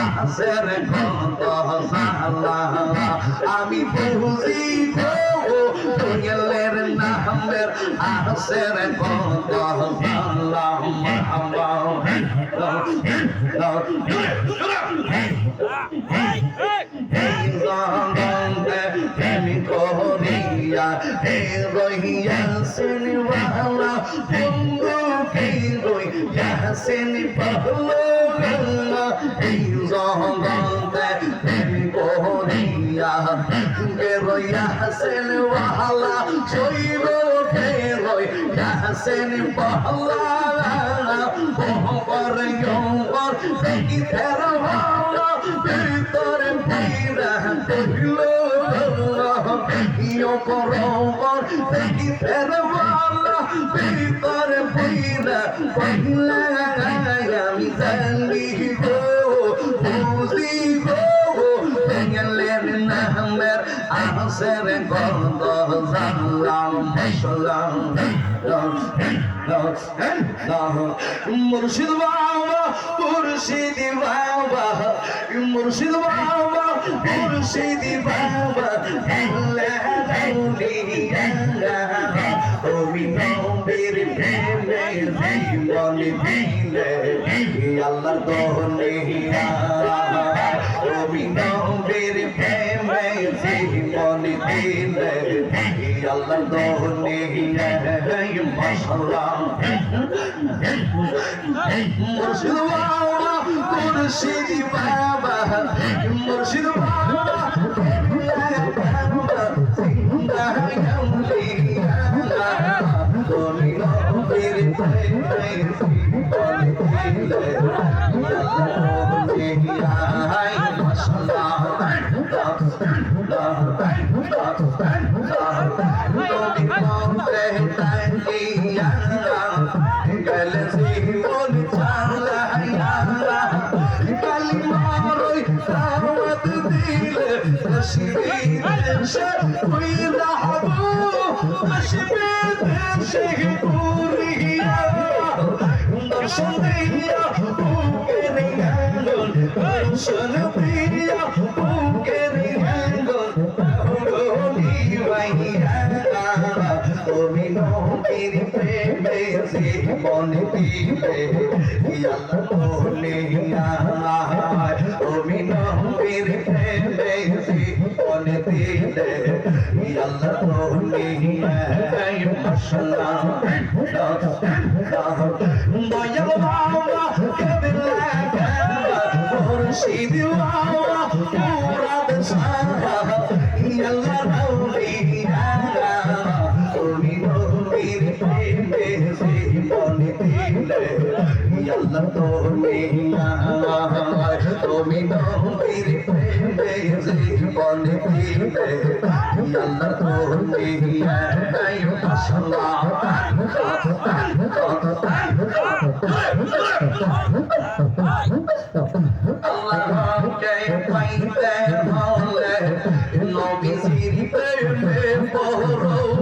আসের কত জালা আমি বুঝি গো দুনিয়ালের নামের আসের কত হে রহিয়া সিনওয়ালা বন্ধু কে রহিয়া সিন পাহলো এই জগতে আমি করিয়া কে রহিয়া সিনওয়ালা সইব কে রহিয়া সিন পাহলা ওহর ইয়র দেখি তেরা ভালো ভিতরে পীরা কহিল ইয় করবর দেখি তেরা ভিতরে পীরা কহিল আমি জানি গো আসের গন্ধ জানলাম সালাম মুর্শিদ বাবা মুর্শিদ বাবা মুর্শিদ বাবা মুর্শিদ বাবা আল্লাহ দোহনিয়া দোহনিয়া মাশাআল্লাহ মুর্শিদ বাবা মুর্শিদ বাবা মুর্শিদ বাবা তুমি নবীর প্রেমে জীবন দিলে আল্লাহ বলিয়া তুমি নবীর প্রেমে জীবন দিলে আল্লাহ বলিয়া মাশাআল্লাহ দয়াল বাবা কেবলা মুর্শিদ বাবা আল্লাহ তুমি তুমি আল্লাহকে পাইতে হলে নবীজির প্রেমে পড়ো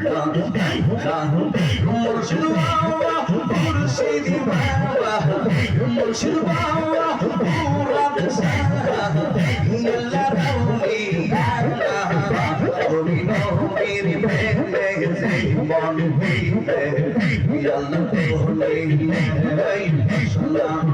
হারতে প্রেমে জীবন রঙ্গ সবিয়া তুমি নবীর প্রেমে জীবন দিলে আল্লাহ তুমি নবীর প্রেমে জীবন দিলে আল্লাহ তুমি মাশাআল্লাহ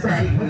মুর্শিদ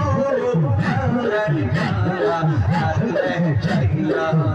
Yeah.